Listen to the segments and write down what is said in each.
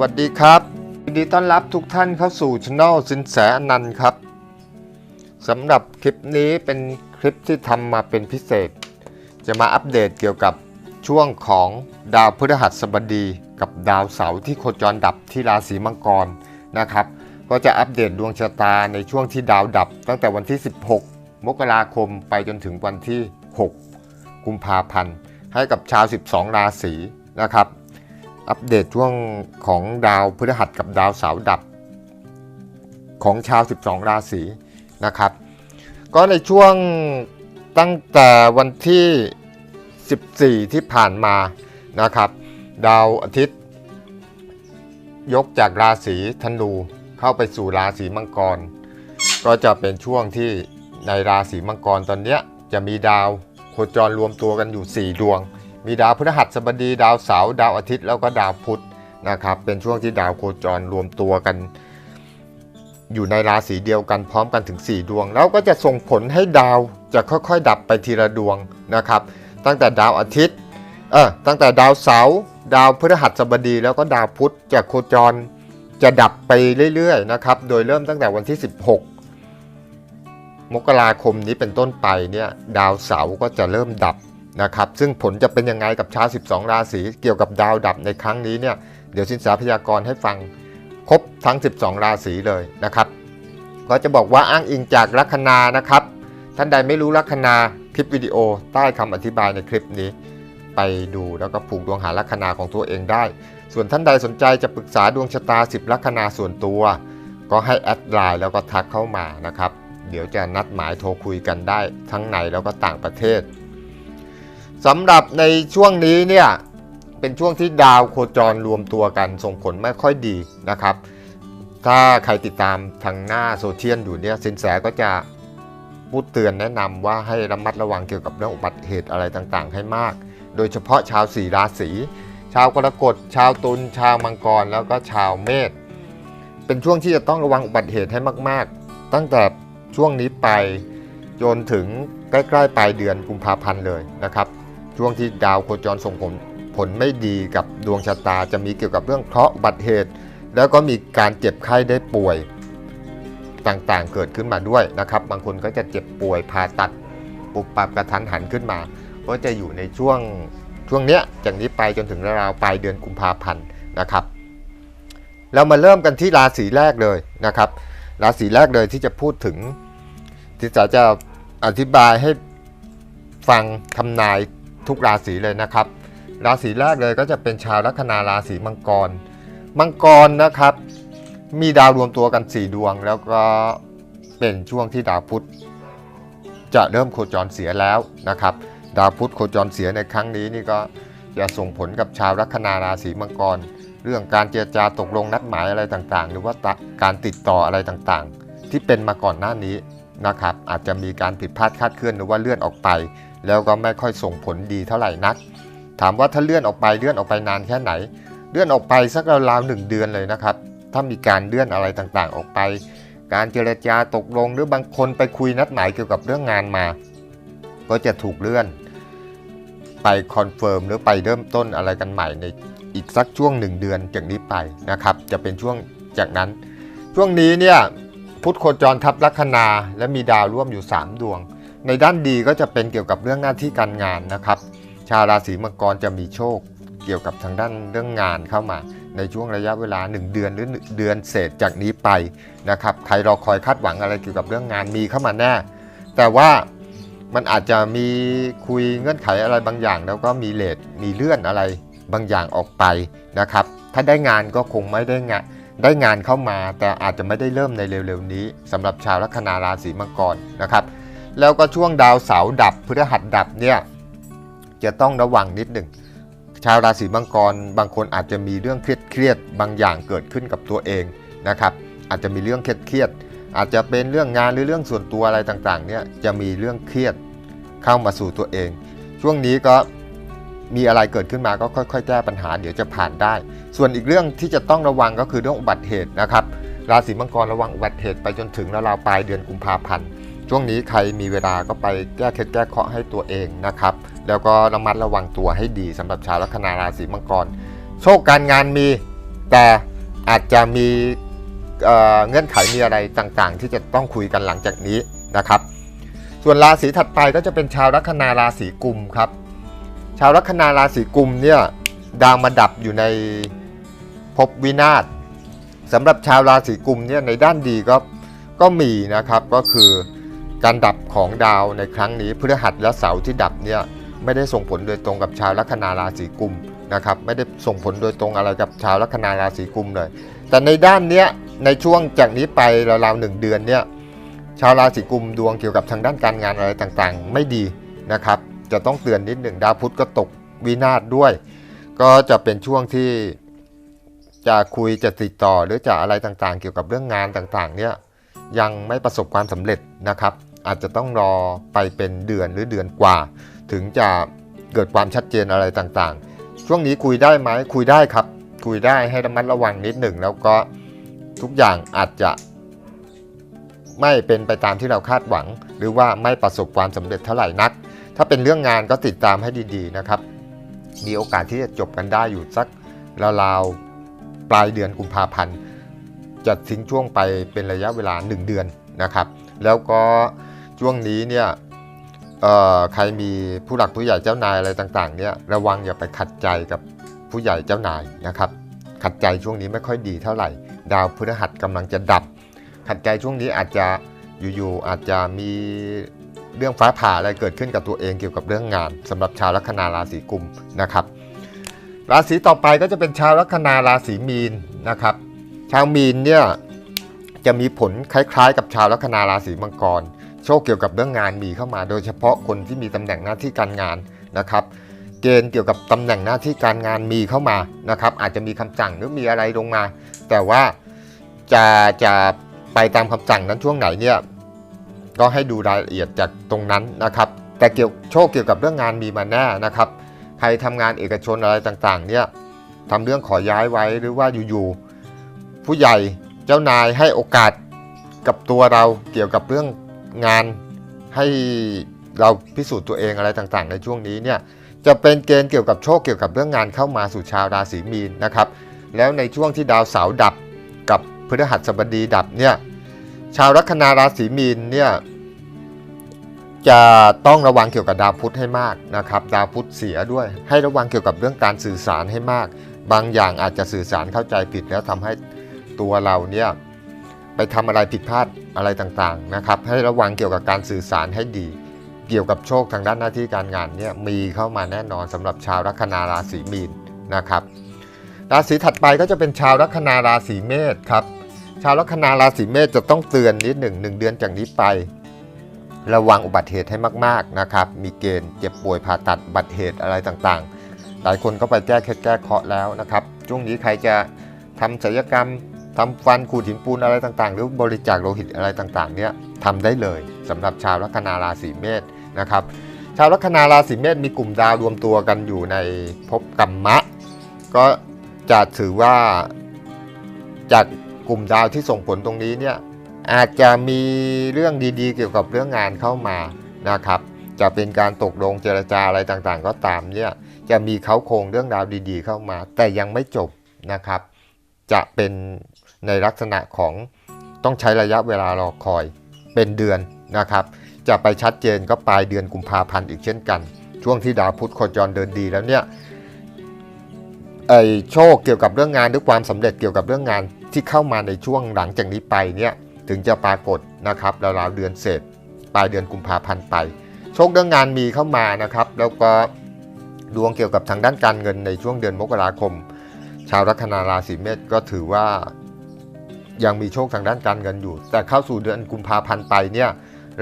วัสดีครับยินดีต้อนรับทุกท่านเข้าสู่ช anel สินแสอนันต์ครับสำหรับคลิปนี้เป็นคลิปที่ทำมาเป็นพิเศษ จะมาอัปเดตเกี่ยวกับช่วงของดาวพฤหัสบดีกับดาวเสาร์ที่โคจรดับที่ราศีมังกรนะครับ ก็จะอัปเดตดวงชะตาในช่วงที่ดาวดับ ตั้งแต่วันที่ 16 มกราคมไปจนถึงวันที่ 6 กุมภาพันธ์ให้กับชาว 12 ราศีนะครับ อัปเดตช่วงของดาวพฤหัสกับดาวเสาร์ดับของชาว 12 ราศีนะครับ ก็ในช่วงตั้งแต่วันที่ 14 ที่ผ่านมานะครับ ดาวอาทิตย์ ยกจากราศีธนูเข้าไปสู่ราศีมังกร ก็จะเป็นช่วงที่ในราศีมังกรตอนเนี้ยจะมีดาวโคจรรวมตัวกันอยู่ 4 ดวง มีดาวพฤหัสบดี ดาวเสาร์ดาวอาทิตย์แล้วก็ดาวพุธนะครับ เป็นช่วงที่ดาวโคจรรวมตัวกัน อยู่ในราศีเดียวกันพร้อมกันถึง 4 ดวง แล้วก็จะส่งผลให้ดาวจะค่อยๆ ดับไปทีละดวงนะครับ ตั้งแต่ดาวอาทิตย์เออตั้งแต่ดาวเสาร์ดาวพฤหัสบดี แล้วก็ดาวพุธจะโคจรจะดับไปเรื่อยๆนะครับ โดยเริ่มตั้งแต่วันที่ 16 มกราคมนี้เป็นต้นไปเนี่ยดาวเสาร์ก็จะเริ่มดับ นะครับซึ่งผลจะเป็นยังไงกับชาว 12 ราศีเกี่ยวกับดาวดับในครั้งนี้เนี่ยเดี๋ยวสินสาพยากรณ์ให้ฟังครบทั้ง 12 ราศีเลยนะครับก็จะบอกว่าอ้างอิงจากลัคนานะครับ ท่านใดไม่รู้ลัคนาคลิปวิดีโอใต้คำอธิบายในคลิปนี้ ไปดูแล้วก็ผูกดวงหาลัคนาของตัวเองได้ ส่วนท่านใดสนใจจะปรึกษาดวงชะตา 10 ลัคนาส่วนตัว ก็ให้แอดไลน์แล้วก็ทักเข้ามานะครับ เดี๋ยวจะนัดหมายโทรคุยกันได้ทั้งในแล้วก็ต่างประเทศ สำหรับในช่วงนี้เนี่ยเป็นช่วงที่ดาวโคจรรวมตัวกันส่งผลไม่ค่อยดีนะครับ ถ้าใครติดตามทางหน้าโซเชียลอยู่เนี่ยสินแสก็จะพูดเตือนแนะนำว่าให้ระมัดระวังเกี่ยวกับเรื่องอุบัติเหตุอะไรต่างๆ ให้มาก โดยเฉพาะชาวสีราศีชาวกรกฎชาวตุลชาวมังกรแล้วก็ชาวเมษเป็นช่วงที่จะต้องระวังอุบัติเหตุให้มาก ๆ ตั้งแต่ช่วงนี้ไปจนถึงใกล้ ๆ ปลายเดือนกุมภาพันธ์เลยนะครับ ช่วงที่ดาวโคจรส่งผลผลไม่ดีกับดวงชะตาจะมีเกี่ยวกับเรื่องเคราะห์บัติเหตุ แล้วก็มีการเจ็บไข้ได้ป่วยต่างๆ เกิดขึ้นมาด้วยนะครับ บางคนก็จะเจ็บป่วยผ่าตัดปุบปับกระทันหันขึ้นมา ก็จะอยู่ในช่วงช่วงเนี้ยจากนี้ไปจนถึงราวปลายเดือนกุมภาพันธ์นะครับ เรามาเริ่มกันที่ราศีแรกเลยนะครับ ราศีแรกเลยที่จะพูดถึงที่จะจะอธิบายให้ฟังทำนาย ทุกราศีเลยนะครับ ราศีแรกเลยก็จะเป็นชาวลัคนาราศีมังกร มังกรนะครับ มีดาวรวมตัวกัน 4 ดวง แล้วก็เป็นช่วงที่ดาวพุธจะเริ่มโคจรเสียแล้วนะครับ ดาวพุธโคจรเสียในครั้งนี้นี่ก็จะส่งผลกับชาวลัคนาราศีมังกร เรื่องการเจรจาตกลงนัดหมายอะไรต่างๆ หรือว่าการติดต่ออะไรต่างๆ ที่เป็นมาก่อนหน้านี้นะครับอาจจะมีการผิดพลาดคาดเคลื่อนหรือว่าเลื่อนออกไป แล้วก็ไม่ค่อยส่งผลดีเท่าไหร่นัก ถามว่าถ้าเลื่อนออกไปเลื่อนออกไปนานแค่ไหน เลื่อนออกไปสักราวๆหนึ่งเดือนเลยนะครับ ถ้ามีการเลื่อนอะไรต่างๆออกไป การเจรจาตกลงหรือบางคนไปคุยนัดหมายเกี่ยวกับเรื่องงานมา ก็จะถูกเลื่อน ไปคอนเฟิร์มหรือไปเริ่มต้นอะไรกันใหม่ในอีกสักช่วงหนึ่งเดือนจากนี้ไปนะครับ จะเป็นช่วงจากนั้น ช่วงนี้เนี่ยพุทธโคจรทับลัคนาและมีดาวร่วมอยู่ 3 ดวง ในด้านดีก็จะเป็นเกี่ยวกับเรื่องหน้าที่การงานนะครับ ชาวราศีมังกรจะมีโชคเกี่ยวกับทางด้านเรื่องงานเข้ามา ในช่วงระยะเวลา 1 เดือนหรือเดือนเศษจากนี้ไปนะครับ ใครรอคอยคาดหวังอะไรเกี่ยวกับเรื่องงานมีเข้ามาแน่ แต่ว่ามันอาจจะมีคุยเงื่อนไขอะไรบางอย่าง แล้วก็มีเลทมีเลื่อนอะไรบางอย่างออกไปนะครับ ถ้าได้งานก็คงไม่ได้งานได้งานเข้ามา แต่อาจจะไม่ได้เริ่มในเร็วๆนี้สำหรับชาวลัคนาราศีมังกรนะครับ แล้วก็ช่วงดาวเสาร์ดับพฤหัสดับเนี่ยจะต้องระวังนิดหนึ่งชาวราศีมังกรบางคนอาจจะมีเรื่องเครียดๆบางอย่างเกิดขึ้นกับตัวเองนะครับ อาจจะมีเรื่องเครียดๆอาจจะเป็นเรื่องงานหรือเรื่องส่วนตัวอะไรต่างๆเนี่ยจะมีเรื่องเครียดเข้ามาสู่ตัวเอง ช่วงนี้ก็มีอะไรเกิดขึ้นมาก็ค่อย ๆ แก้ปัญหาเดี๋ยวจะผ่านได้ ส่วนอีกเรื่องที่จะต้องระวังก็คือเรื่องอุบัติเหตุนะครับ ราศีมังกรระวังอุบัติเหตุไปจนถึงราวๆปลายเดือนกุมภาพันธ์ ช่วงนี้ใครมีเวลาก็ไปแก้เคล็ดแก้เคราะห์ให้ตัวเองนะครับ แล้วก็ระมัดระวังตัวให้ดีสำหรับชาวลัคนาราศีมังกร โชคการงานมีแต่อาจจะมีเเงื่อนไขมีอะไรต่างๆ ที่จะต้องคุยกันหลังจากนี้นะครับ ส่วนราศีถัดไปก็จะเป็นชาวลัคนาราศีกุมครับ ชาวลัคนาราศีกุมเนี่ยดาวมาดับอยู่ในภพวินาศสำหรับชาวราศีกุมเนี่ยในด้านดีก็ก็มีนะครับก็คือ การดับของดาวในครั้งนี้พฤหัสและเสาร์ที่ดับเนี่ยไม่ได้ส่งผลโดยตรงกับชาวลัคนาราศีกุมนะครับไม่ได้ส่งผลโดยตรงอะไรกับชาวลัคนาราศีกุมเลย แต่ในด้านเนี้ยในช่วงจากนี้ไปราวๆหนึ่งเดือนเนี่ยชาวราศีกุมดวงเกี่ยวกับทางด้านการงานอะไรต่างๆ ไม่ดีนะครับจะต้องเตือนนิดหนึ่งดาวพุธก็ตกวินาศด้วย ก็จะเป็นช่วงที่จะคุยจะติดต่อหรือจะอะไรต่างๆ เกี่ยวกับเรื่องงานต่างๆเนี่ยยังไม่ประสบความสำเร็จนะครับ อาจจะต้องรอไปเป็นเดือนหรือเดือนกว่า ถึงจะเกิดความชัดเจนอะไรต่างๆ ช่วงนี้คุยได้ไหมคุยได้ครับ คุยได้ให้ระมัดระวังนิดหนึ่งแล้วก็ทุกอย่างอาจจะไม่เป็นไปตามที่เราคาดหวัง หรือว่าไม่ประสบความสำเร็จเท่าไหร่นัก ถ้าเป็นเรื่องงานก็ติดตามให้ดีๆนะครับ มีโอกาสที่จะจบกันได้อยู่สักราวๆปลายเดือนกุมภาพันธ์จะทิ้งช่วงไปเป็นระยะเวลา 1 เดือนนะครับ แล้วก็ช่วงนี้เนี่ยใครมีผู้หลักผู้ใหญ่เจ้านายอะไรต่างๆเนี่ยระวังอย่าไปขัดใจกับผู้ใหญ่เจ้านายนะครับ ขัดใจช่วงนี้ไม่ค่อยดีเท่าไหร่ ดาวพฤหัสกำลังจะดับ ขัดใจช่วงนี้อาจจะอยู่ๆอาจจะมีเรื่องฟ้าผ่าอะไรเกิดขึ้นกับตัวเองเกี่ยวกับเรื่องงานสำหรับชาวลัคนาราศีกุมนะครับ ราศีต่อไปก็จะเป็นชาวลัคนาราศีมีนนะครับ ชาวมีนเนี่ย จะมีผลคล้ายๆ กับชาวลัคนาราศีมังกร โชคเกี่ยวกับเรื่องงานมีเข้ามา โดยเฉพาะคนที่มีตำแหน่งหน้าที่การงานนะครับ เกณฑ์เกี่ยวกับตำแหน่งหน้าที่การงานมีเข้ามานะครับ อาจจะมีคำสั่งหรือมีอะไรลงมา แต่ว่าจะจะไปตามคำสั่งนั้นช่วงไหนเนี่ยก็ให้ดูรายละเอียดจากตรงนั้นนะครับ แต่เกี่ยวโชคเกี่ยวกับเรื่องงานมีมาแน่นะครับใครทำงานเอกชนอะไรต่างๆเนี่ยทำเรื่องขอย้ายไว้หรือว่าอยู่ๆผู้ใหญ่ เจ้านายให้โอกาสกับตัวเราเกี่ยวกับเรื่องงานให้เราพิสูจน์ตัวเองอะไรต่างๆ ในช่วงนี้เนี่ยจะเป็นเกณฑ์เกี่ยวกับโชคเกี่ยวกับเรื่องงานเข้ามาสู่ชาวราศีมีนนะครับแล้วในช่วงที่ดาวเสาร์ดับกับพฤหัสบดีดับเนี่ยชาวลัคนาราศีมีนเนี่ยจะต้องระวังเกี่ยวกับดาวพุธให้มากนะครับดาวพุธเสียด้วย ให้ระวังเกี่ยวกับเรื่องการสื่อสารให้มาก บางอย่างอาจจะสื่อสารเข้าใจผิดแล้วทำให้ ตัวเราเนี่ยไปทำอะไรผิดพลาดอะไรต่างๆนะครับ ให้ระวังเกี่ยวกับการสื่อสารให้ดี เกี่ยวกับโชคทางด้านหน้าที่การงานเนี่ยมีเข้ามาแน่นอนสำหรับชาวลัคนาราศีมีนนะครับ ราศีถัดไปก็จะเป็นชาวลัคนาราศีเมษครับ ชาวลัคนาราศีเมษจะต้องเตือนนิดหนึ่งหนึ่งเดือนจากนี้ไป ระวังอุบัติเหตุให้มากๆนะครับ มีเกณฑ์เจ็บป่วยผ่าตัดอุบัติเหตุอะไรต่างๆ หลายคนก็ไปแก้เคล็ดแก้เคราะห์แล้วนะครับช่วงนี้ใครจะทำศัลยกรรม ทำฟันขูดหินปูนอะไรต่างๆ หรือบริจาคโลหิตอะไรต่างๆเนี่ยทำได้เลยสำหรับชาวลัคนาราศีเมษนะครับชาวลัคนาราศีเมษมีกลุ่มดาวรวมตัวกันอยู่ในภพกัมมะ ก็จะถือว่าจากกลุ่มดาวที่ส่งผลตรงนี้เนี่ยอาจจะมีเรื่องดีๆ เกี่ยวกับเรื่องงานเข้ามานะครับ จะเป็นการตกลงเจรจาอะไรต่างๆ ก็ตามเนี่ยจะมีเขาโครงเรื่องราวดีๆ เข้ามา แต่ยังไม่จบนะครับ จะเป็น ในลักษณะของต้องใช้ระยะเวลารอคอยเป็นเดือนนะครับ จะไปชัดเจนก็ปลายเดือนกุมภาพันธ์อีกเช่นกัน ช่วงที่ดาวพุธโคจรเดินดีแล้วเนี่ยไอโชคเกี่ยวกับเรื่องงานหรือความสำเร็จเกี่ยวกับเรื่องงานที่เข้ามาในช่วงหลังจากนี้ไปเนี่ยถึงจะปรากฏนะครับราวๆเดือนเศษปลายเดือนกุมภาพันธ์ไป โชคเรื่องงานมีเข้ามานะครับ แล้วก็ดวงเกี่ยวกับทางด้านการเงินในช่วงเดือนมกราคม ชาวลัคนาราศีเมษก็ถือว่า ยังมีโชคทางด้านการเงินอยู่ แต่เข้าสู่เดือนกุมภาพันธ์ไปเนี่ย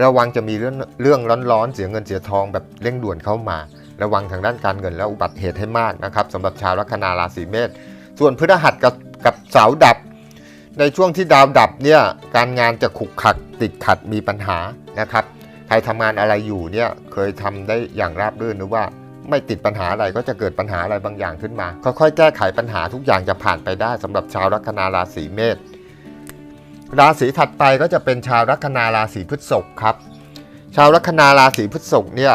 ระวังจะมีเรื่องเรื่องร้อนๆเสียเงินเสียทองแบบเร่งด่วนเข้ามา ระวังทางด้านการเงินและอุบัติเหตุให้มากนะครับสำหรับชาวลัคนาราศีเมษส่วนพฤหัสกับกับเสาร์ดับ ในช่วงที่ดาวดับเนี่ยการงานจะขุกขัดติดขัดมีปัญหานะครับใครทำงานอะไรอยู่เนี่ยเคยทำได้อย่างราบรื่นหรือว่าไม่ติดปัญหาอะไรก็จะเกิดปัญหาอะไรบางอย่างขึ้นมา ค่อยๆแก้ไขปัญหาทุกอย่างจะผ่านไปได้สำหรับชาวลัคนาราศีเมษ ราศีถัดไปก็จะเป็นชาวลัคนาราศีพฤษภครับ ชาวลัคนาราศีพฤษภเนี่ย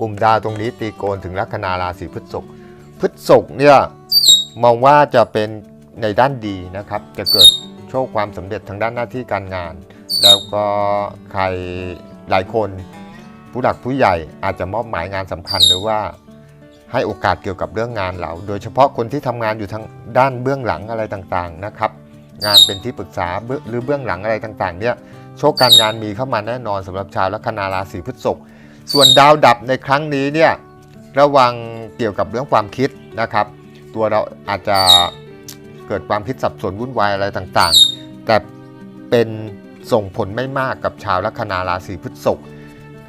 กลุ่มดาวตรงนี้ตีโกนถึงลัคนาราศีพฤษภพฤษภเนี่ยมองว่าจะเป็นในด้านดีนะครับ จะเกิดโชคความสำเร็จทางด้านหน้าที่การงาน แล้วก็ใครหลายคนผู้หลักผู้ใหญ่อาจจะมอบหมายงานสำคัญหรือว่าให้โอกาสเกี่ยวกับเรื่องงานเรา โดยเฉพาะคนที่ทำงานอยู่ทางด้านเบื้องหลังอะไรต่างๆนะครับ งานเป็นที่ปรึกษาหรือเบื้องหลังอะไรต่างๆเนี่ยโชคการงานมีเข้ามาแน่นอนสำหรับชาวลัคนาราศีพฤษภส่วนดาวดับในครั้งนี้เนี่ยระวังเกี่ยวกับเรื่องความคิดนะครับ ตัวเราอาจจะเกิดความคิดสับสนวุ่นวายอะไรต่างๆ แต่เป็นส่งผลไม่มากกับชาวลัคนาราศีพฤษภ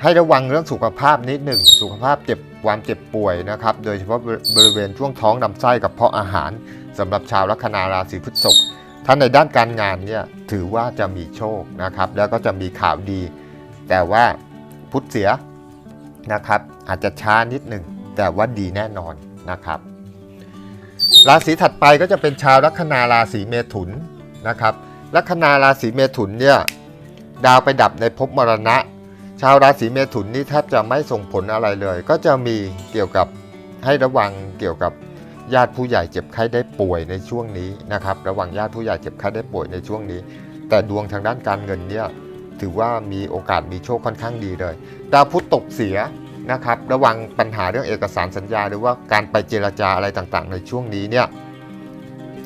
ให้ระวังเรื่องสุขภาพนิดหนึ่งสุขภาพเจ็บความเจ็บป่วยนะครับ โดยเฉพาะบริเวณช่วงท้องลำไส้กับเพาะอาหารสำหรับชาวลัคนาราศีพฤษภ ท่านในด้านการงานเนี่ยถือว่าจะมีโชคนะครับ แล้วก็จะมีข่าวดี แต่ว่าพุทธเสียนะครับอาจจะช้านิดหนึ่งแต่ว่าดีแน่นอนนะครับราศีถัดไปก็จะเป็นชาวลัคนาราศีเมถุนนะครับลัคนาราศีเมถุนเนี่ยดาวไปดับในภพมรณะ ชาวราศีเมถุนนี่แทบจะไม่ส่งผลอะไรเลย ก็จะมีเกี่ยวกับให้ระวังเกี่ยวกับ ญาติผู้ใหญ่เจ็บไข้ได้ป่วยในช่วงนี้นะครับ ระวังญาติผู้ใหญ่เจ็บไข้ได้ป่วยในช่วงนี้ แต่ดวงทางด้านการเงินเนี่ยถือว่ามีโอกาสมีโชคค่อนข้างดีเลยดาวพุธตกเสียนะครับ ระวังปัญหาเรื่องเอกสารสัญญา หรือว่าการไปเจรจาอะไรต่างๆ ในช่วงนี้เนี่ย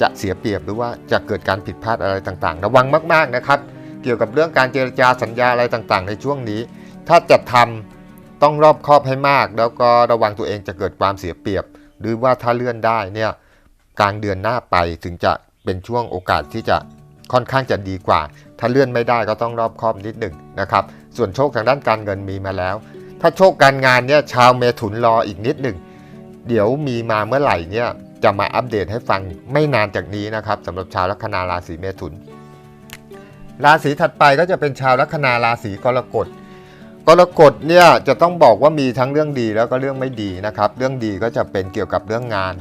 จะเสียเปรียบหรือว่าจะเกิดการผิดพลาดอะไรต่างๆ ระวังมากๆนะครับ เกี่ยวกับเรื่องการเจรจาสัญญาอะไรต่างๆ ในช่วงนี้ ถ้าจะทำต้องรอบคอบให้มาก แล้วก็ระวังตัวเองจะเกิดความเสียเปรียบ หรือว่าถ้าเลื่อนได้เนี่ยกลางเดือนหน้าไปถึงจะเป็นช่วงโอกาสที่จะค่อนข้างจะดีกว่า ถ้าเลื่อนไม่ได้ก็ต้องรอบคอบนิดหนึ่งนะครับ ส่วนโชคทางด้านการเงินมีมาแล้ว ถ้าโชคการงานเนี่ยชาวเมถุนรออีกนิดหนึ่งเดี๋ยวมีมาเมื่อไหร่เนี่ยจะมาอัปเดตให้ฟังไม่นานจากนี้นะครับสำหรับชาวลัคนาราศีเมถุน ราศีถัดไปก็จะเป็นชาวลัคนาราศีกรกฎ กรกฎเนี่ยจะต้องบอกว่ามีทั้งเรื่องดีแล้วก็เรื่องไม่ดีนะครับ เรื่องดีก็จะเป็นเกี่ยวกับเรื่องงาน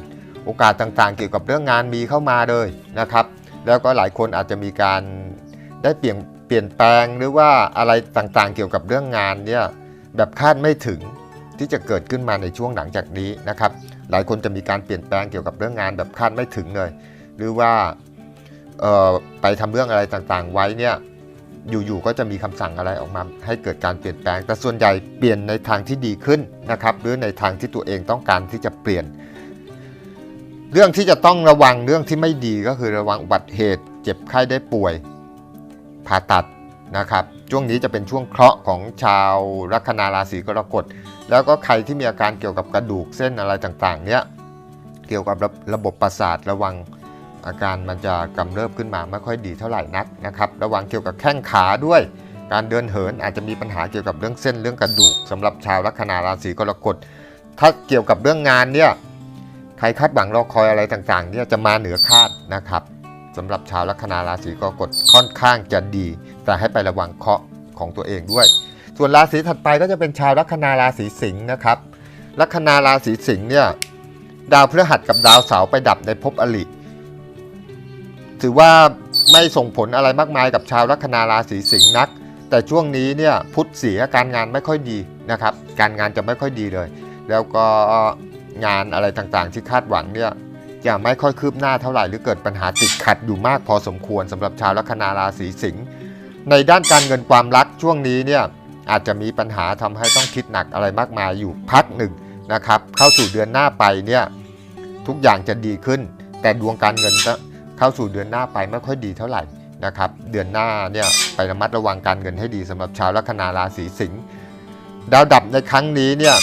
โอกาสต่างๆ เกี่ยวกับเรื่องงานมีเข้ามาเลยนะครับ แล้วก็หลายคนอาจจะมีการได้เปลี่ยนเปลี่ยนแปลงหรือว่าอะไรต่างๆ เกี่ยวกับเรื่องงานเนี่ยแบบคาดไม่ถึงที่จะเกิดขึ้นมาในช่วงหลังจากนี้นะครับ หลายคนจะมีการเปลี่ยนแปลงเกี่ยวกับเรื่องงานแบบคาดไม่ถึงเลย หรือว่าเออไปทำเรื่องอะไรต่างๆ ไว้เนี่ย อยู่ๆก็จะมีคำสั่งอะไรออกมาให้เกิดการเปลี่ยนแปลง แต่ส่วนใหญ่เปลี่ยนในทางที่ดีขึ้นนะครับหรือในทางที่ตัวเองต้องการที่จะเปลี่ยน เรื่องที่จะต้องระวังเรื่องที่ไม่ดีก็คือระวังอุบัติเหตุ เจ็บไข้ได้ป่วยผ่าตัดนะครับช่วงนี้จะเป็นช่วงเคราะห์ของชาวลัคนาราศีกรกฎแล้วก็ใครที่มีอาการเกี่ยวกับกระดูกเส้นอะไรต่างๆ เนี่ยเกี่ยวกับระระบบประสาทระวัง อาการมันจะกำเริบขึ้นมาไม่ค่อยดีเท่าไหร่นักนะครับ ระวังเกี่ยวกับแข้งขาด้วย การเดินเหินอาจจะมีปัญหาเกี่ยวกับเรื่องเส้นเรื่องกระดูกสำหรับชาวลัคนาราศีกรกฎ ถ้าเกี่ยวกับเรื่องงานเนี่ยใครคาดหวังรอคอยอะไรต่างๆเนี่ยจะมาเหนือคาดนะครับสำหรับชาวลัคนาราศีกรกฎค่อนข้างจะดี แต่ให้ไประวังเคราะห์ของตัวเองด้วย ส่วนราศีถัดไปก็จะเป็นชาวลัคนาราศีสิงห์นะครับลัคนาราศีสิงห์เนี่ยดาวพฤหัสกับดาวเสาร์ไปดับในภพอลิ ถือว่าไม่ส่งผลอะไรมากมายกับชาวลัคนาราศีสิงห์นัก แต่ช่วงนี้เนี่ยพุธเสียการงานไม่ค่อยดีนะครับ การงานจะไม่ค่อยดีเลย แล้วก็งานอะไรต่างๆ ที่คาดหวังเนี่ยจะไม่ค่อยคืบหน้าเท่าไหร่หรือเกิดปัญหาติดขัดอยู่มากพอสมควรสำหรับชาวลัคนาราศีสิงห์ในด้านการเงินความรักช่วงนี้เนี่ยอาจจะมีปัญหาทำให้ต้องคิดหนักอะไรมากมายอยู่พักหนึ่งนะครับ เข้าสู่เดือนหน้าไปเนี่ยทุกอย่างจะดีขึ้น แต่ดวงการเงินจะ เข้าสู่เดือนหน้าไปไม่ค่อยดีเท่าไหร่นะครับ เดือนหน้าเนี่ยไประมัดระวังการเงินให้ดีสำหรับชาวลัคนาราศีสิงห์ดาวดับในครั้งนี้เนี่ย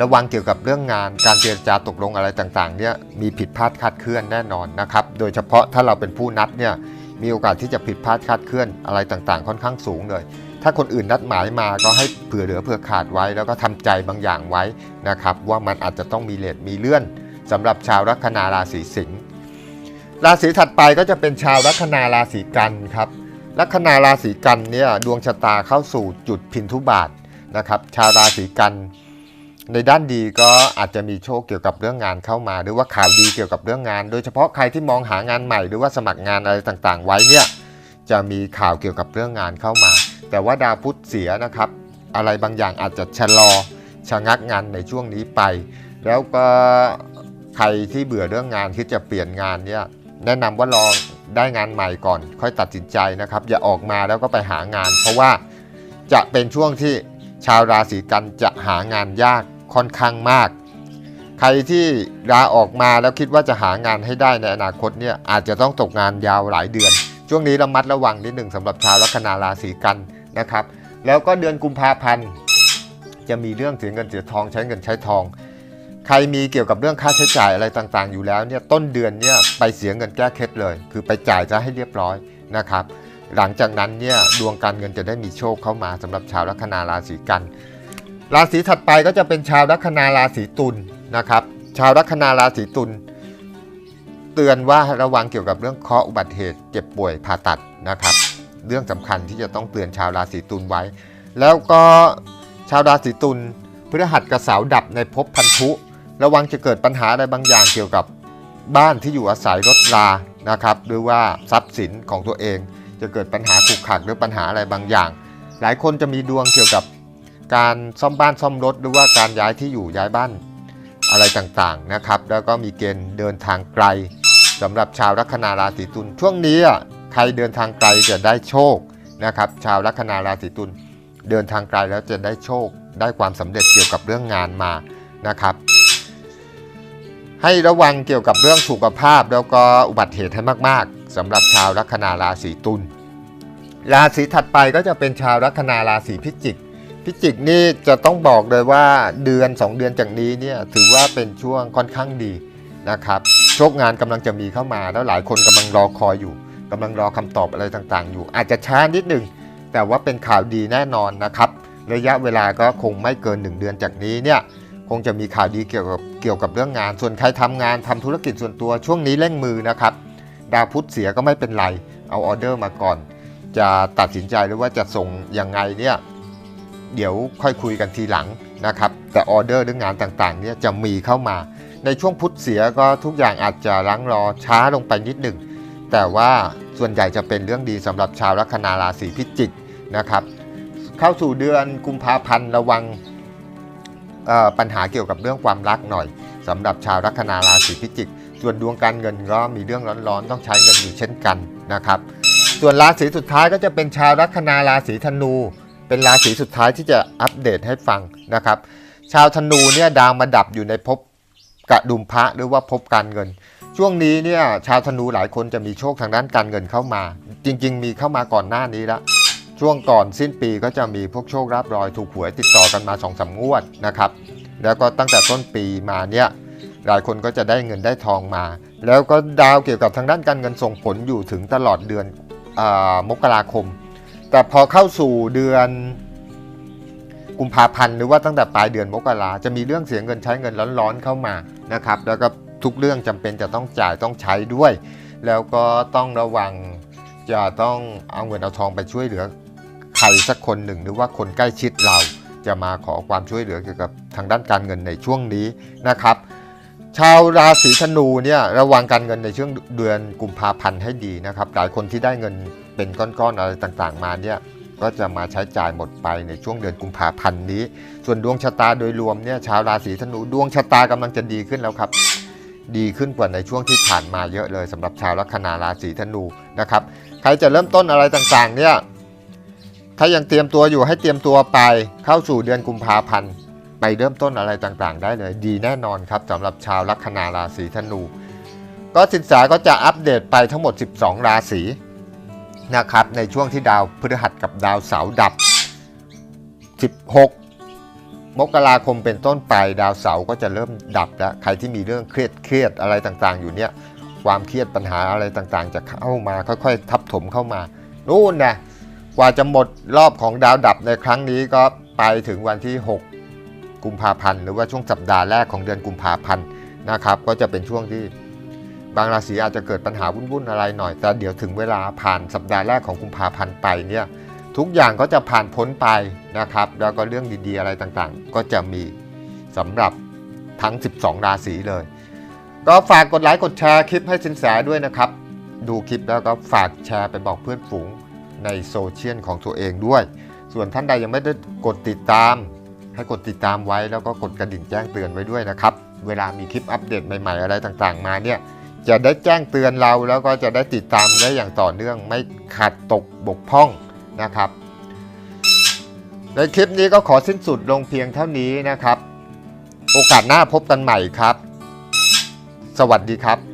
ระวังเกี่ยวกับเรื่องงานการเจรจาตกลงอะไรต่างๆเนี่ยมีผิดพลาดคลาดเคลื่อนแน่นอนนะครับ โดยเฉพาะถ้าเราเป็นผู้นัดเนี่ยมีโอกาสที่จะผิดพลาดคลาดเคลื่อนอะไรต่างๆ ค่อนข้างสูงเลย ถ้าคนอื่นนัดหมายมาก็ให้เผื่อเหลือเผื่อขาดไว้ แล้วก็ทำใจบางอย่างไว้นะครับ ว่ามันอาจจะต้องมีเลทมีเลื่อนสำหรับชาวลัคนาราศีสิงห์ ราศีถัดไปก็จะเป็นชาวลัคนาราศีกันครับลัคนาราศีกันเนี่ยดวงชะตาเข้าสู่จุดพินทุบาทนะครับชาวราศีกันในด้านดีก็อาจจะมีโชคเกี่ยวกับเรื่องงานเข้ามา หรือว่าข่าวดีเกี่ยวกับเรื่องงาน โดยเฉพาะใครที่มองหางานใหม่ หรือว่าสมัครงานอะไรต่างๆ ไว้เนี่ยจะมีข่าวเกี่ยวกับเรื่องงานเข้ามา แต่ว่าดาวพุธเสียนะครับ อะไรบางอย่างอาจจะชะลอชะงักงานในช่วงนี้ไป แล้วก็ใครที่เบื่อเรื่องงานคิดจะเปลี่ยนงานเนี่ย แนะนำว่าลองได้งานใหม่ก่อน ค่อยตัดสินใจนะครับ อย่าออกมาแล้วก็ไปหางาน เพราะว่าจะเป็นช่วงที่ชาวราศีกันจะหางานยากค่อนข้างมาก ใครที่ลาออกมาแล้วคิดว่าจะหางานให้ได้ในอนาคตเนี่ยอาจจะต้องตกงานยาวหลายเดือน ช่วงนี้ระมัดระวังนิดหนึ่งสำหรับชาวลัคนาราศีกันนะครับ แล้วก็เดือนกุมภาพันธ์จะมีเรื่องเสียเงินเสียทองใช้เงินใช้ทอง ใครมีเกี่ยวกับเรื่องค่าใช้จ่ายอะไรต่างๆ อยู่แล้วเนี่ยต้นเดือนเนี่ยไปเสียเงินแก้เคล็ดเลย คือไปจ่ายจะให้เรียบร้อยนะครับ หลังจากนั้นเนี่ยดวงการเงินจะได้มีโชคเข้ามาสำหรับชาวลัคนาราศีกัน ราศีถัดไปก็จะเป็นชาวลัคนาราศีตุลนะครับ ชาวลัคนาราศีตุลเตือนว่าระวังเกี่ยวกับเรื่องเคราะห์อุบัติเหตุเจ็บป่วยผ่าตัดนะครับ เรื่องสำคัญที่จะต้องเตือนชาวราศีตุลไว้ แล้วก็ชาวราศีตุลพฤหัสกับเสาร์ดับในภพพันธุ ระวังจะเกิดปัญหาอะไรบางอย่างเกี่ยวกับบ้านที่อยู่อาศัยรถรานะครับหรือว่าทรัพย์สินของตัวเอง จะเกิดปัญหาขุกขักหรือปัญหาอะไรบางอย่าง หลายคนจะมีดวงเกี่ยวกับการซ่อมบ้านซ่อมรถ หรือว่าการย้ายที่อยู่ย้ายบ้านอะไรต่างๆนะครับ แล้วก็มีเกณฑ์เดินทางไกลสำหรับชาวลัคนาราศีตุลช่วงนี้ใครเดินทางไกลจะได้โชคนะครับ ชาวลัคนาราศีตุลเดินทางไกลแล้วจะได้โชค ได้ความสำเร็จเกี่ยวกับเรื่องงานมานะครับ ให้ระวังเกี่ยวกับเรื่องสุขภาพ แล้วก็อุบัติเหตุให้มาก ๆสำหรับชาวลัคนาราศีตุลราศีถัดไปก็จะเป็นชาวลัคนาราศีพิจิก พิจิกนี่จะต้องบอกเลยว่าเดือน 2 เดือนจากนี้เนี่ยถือว่าเป็นช่วงค่อนข้างดีนะครับโชคงานกำลังจะมีเข้ามาแล้วหลายคนกำลังรอคอยอยู่กำลังรอคำตอบอะไรต่างๆ อยู่ อาจจะช้านิดหนึ่งแต่ว่าเป็นข่าวดีแน่นอนนะครับ ระยะเวลาก็คงไม่เกิน 1 เดือนจากนี้เนี่ย คงจะมีข่าวดีเกี่ยวกับเกี่ยวกับเรื่องงาน ส่วนใครทำงานทำธุรกิจส่วนตัวช่วงนี้เร่งมือนะครับ ดาวพุธเสียก็ไม่เป็นไร เอาออเดอร์มาก่อน จะตัดสินใจหรือว่าจะส่งยังไงเนี่ยเดี๋ยวค่อยคุยกันทีหลังนะครับ แต่ออเดอร์หรืองานต่างๆเนี่ยจะมีเข้ามา ในช่วงพุธเสียก็ทุกอย่างอาจจะลังรอช้าลงไปนิดหนึ่งแต่ว่าส่วนใหญ่จะเป็นเรื่องดีสำหรับชาวลัคนาราศีพิจิกนะครับ เข้าสู่เดือนกุมภาพันธ์ระวัง ปัญหาเกี่ยวกับเรื่องความรักหน่อยสำหรับชาวลัคนาราศีพิจิก ส่วนดวงการเงินก็มีเรื่องร้อนๆ ต้องใช้เงินอยู่เช่นกันนะครับ ส่วนราศีสุดท้ายก็จะเป็นชาวลัคนาราศีธนู เป็นราศีสุดท้ายที่จะอัปเดตให้ฟังนะครับ ชาวธนูเนี่ยดาวมาดับอยู่ในภพกระดุมพระหรือว่าภพการเงิน ช่วงนี้เนี่ยชาวธนูหลายคนจะมีโชคทางด้านการเงินเข้ามา จริง ๆ มีเข้ามาก่อนหน้านี้แล้ว ช่วงก่อนสิ้นปีก็จะมีพวกโชคราบรอยถูกหวยติดต่อกันมา2อสงวดนะครับ แล้วก็ตั้งแต่ต้นปีมาเนี่ยหลายคนก็จะได้เงินได้ทองมา แล้วก็ดาวเกี่ยวกับทางด้านการเงินส่งผลอยู่ถึงตลอดเดือนอมกราคม แต่พอเข้าสู่เดือนกุมภาพันธ์หรือว่าตั้งแต่ปลายเดือนมกราจะมีเรื่องเสียเงินใช้เงินร้อนๆเข้ามานะครับ แล้วก็ทุกเรื่องจำเป็นจะต้องจ่ายต้องใช้ด้วย แล้วก็ต้องระวังจะต้องเอาเงินเอาทองไปช่วยเหลือ ใครสักคนหนึ่งหรือว่าคนใกล้ชิดเราจะมาขอความช่วยเหลือเกี่ยวกับทางด้านการเงินในช่วงนี้นะครับ ชาวราศีธนูเนี่ยระวังการเงินในช่วงเดือนกุมภาพันธ์ให้ดีนะครับ หลายคนที่ได้เงินเป็นก้อนๆอะไรต่างๆ มาเนี่ยก็จะมาใช้จ่ายหมดไปในช่วงเดือนกุมภาพันธ์นี้ ส่วนดวงชะตาโดยรวมเนี่ยชาวราศีธนูดวงชะตากำลังจะดีขึ้นแล้วครับ ดีขึ้นกว่าในช่วงที่ผ่านมาเยอะเลยสำหรับชาวลัคนาราศีธนูนะครับ ใครจะเริ่มต้นอะไรต่างๆเนี่ย ถ้ายังเตรียมตัวอยู่ให้เตรียมตัวไปเข้าสู่เดือนกุมภาพันธ์ไปเริ่มต้นอะไรต่างๆ ได้เลยดีแน่นอนครับสำหรับชาวลัคนาราศีธนู ก็สินแสก็จะอัปเดตไปทั้งหมด 12 ราศีนะครับในช่วงที่ดาวพฤหัสกับดาวเสาร์ดับ 16 มกราคมเป็นต้นไปดาวเสาร์ก็จะเริ่มดับแล้วใครที่มีเรื่องเครียดเครียดอะไรต่างๆ อยู่เนี่ยความเครียดปัญหาอะไรต่างๆ จะเข้ามาค่อยๆ ทับถมเข้ามานู่นนะ ว่าจะหมดรอบของดาวดับในครั้งนี้ก็ไปถึงวันที่ 6 กุมภาพันธ์หรือว่าช่วงสัปดาห์แรกของเดือนกุมภาพันธ์นะครับ ก็จะเป็นช่วงที่บางราศีอาจจะเกิดปัญหาวุ่นๆอะไรหน่อย แต่เดี๋ยวถึงเวลาผ่านสัปดาห์แรกของกุมภาพันธ์ไปเนี่ยทุกอย่างก็จะผ่านพ้นไปนะครับ แล้วก็เรื่องดีๆอะไรต่างๆ ก็จะมีสำหรับทั้ง 12 ราศีเลย ก็ฝากกดไลค์กดแชร์คลิปให้สินแสด้วยนะครับ ดูคลิปแล้วก็ฝากแชร์ไปบอกเพื่อนฝูง ในโซเชียลของตัวเองด้วย ส่วนท่านใดยังไม่ได้กดติดตาม ให้กดติดตามไว้แล้วก็กดกระดิ่งแจ้งเตือนไว้ด้วยนะครับ เวลามีคลิปอัปเดตใหม่ๆอะไรต่างๆ มาเนี่ยจะได้แจ้งเตือนเราแล้วก็จะได้ติดตามได้อย่างต่อเนื่องไม่ขาดตกบกพร่องนะครับ ในคลิปนี้ก็ขอสิ้นสุดลงเพียงเท่านี้นะครับ โอกาสหน้าพบกันใหม่ครับ สวัสดีครับ